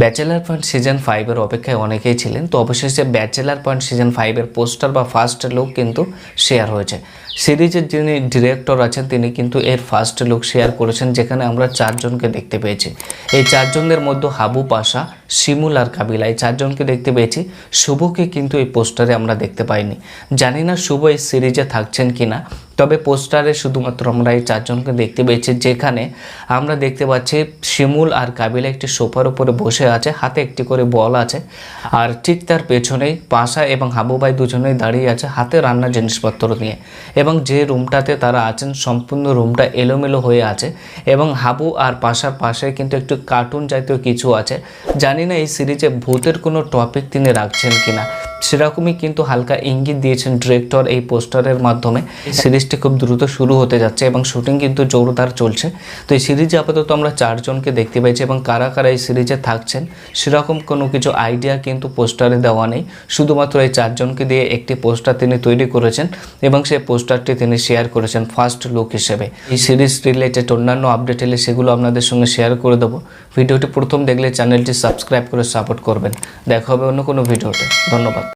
Bachelor point season ফাইভের অপেক্ষায় অনেকেই ছিলেন, তো অবশেষে ব্যাচেলার পয়েন্ট সিজন ফাইভের পোস্টার বা ফার্স্ট লুক কিন্তু শেয়ার হয়েছে। সিরিজের যিনি ডিরেক্টর আছেন, তিনি কিন্তু এর ফার্স্ট লুক শেয়ার করেছেন, যেখানে আমরা চারজনকে দেখতে পেয়েছি। এই চারজনের মধ্যে হাবু পাশা, শিমুল আর কাবিলা, এই চারজনকে দেখতে পেয়েছি। শুভকে কিন্তু এই পোস্টারে আমরা দেখতে পাইনি। জানি না শুভ এই সিরিজে থাকছেন কিনা। তবে পোস্টারে শুধুমাত্র আমরা এই চারজনকে দেখতে পেয়েছি, যেখানে আমরা দেখতে পাচ্ছি শিমুল আর কাবিলা একটি সোফার উপরে বসে আছে, হাতে একটি করে বল আছে, আর ঠিক তার পেছনেই পাশা এবং হাবুবাই দুজনেই দাঁড়িয়ে আছে হাতে রান্নার জিনিসপত্র নিয়ে। এবং যে রুমটাতে তারা আছেন, সম্পূর্ণ রুমটা এলোমেলো হয়ে আছে এবং হাবু আর পাশার পাশে কিন্তু একটু কার্টুন জাতীয় কিছু আছে। জানি না এই সিরিজে ভূতের কোনো টপিক তিনি রাখছেন কিনা। সেরকমই কিন্তু হালকা ইঙ্গিত দিয়েছেন ডিরেক্টর এই পোস্টারের মাধ্যমে। সিরিজটি খুব দ্রুত শুরু হতে যাচ্ছে এবং শুটিং কিন্তু জোরদার চলছে। তো এই সিরিজে আপাতত আমরা চারজনকে দেখতে পাইছি এবং কারা কারা এই সিরিজে থাকছেন, সেরকম কোনো কিছু আইডিয়া কিন্তু পোস্টারে দেওয়া নেই। শুধুমাত্র এই চারজনকে দিয়ে একটি পোস্টার তিনি তৈরি করেছেন এবং সেই পোস্টারটি তিনি শেয়ার করেছেন ফার্স্ট লুক হিসেবে। এই সিরিজ রিলেটেড অন্যান্য আপডেট এলে সেগুলো আপনাদের সঙ্গে শেয়ার করে দেবো। ভিডিওটি প্রথম দেখলে চ্যানেলটি সাবস্ক্রাইব করে সাপোর্ট করবেন। দেখা হবে অন্য কোনো ভিডিওতে। ধন্যবাদ।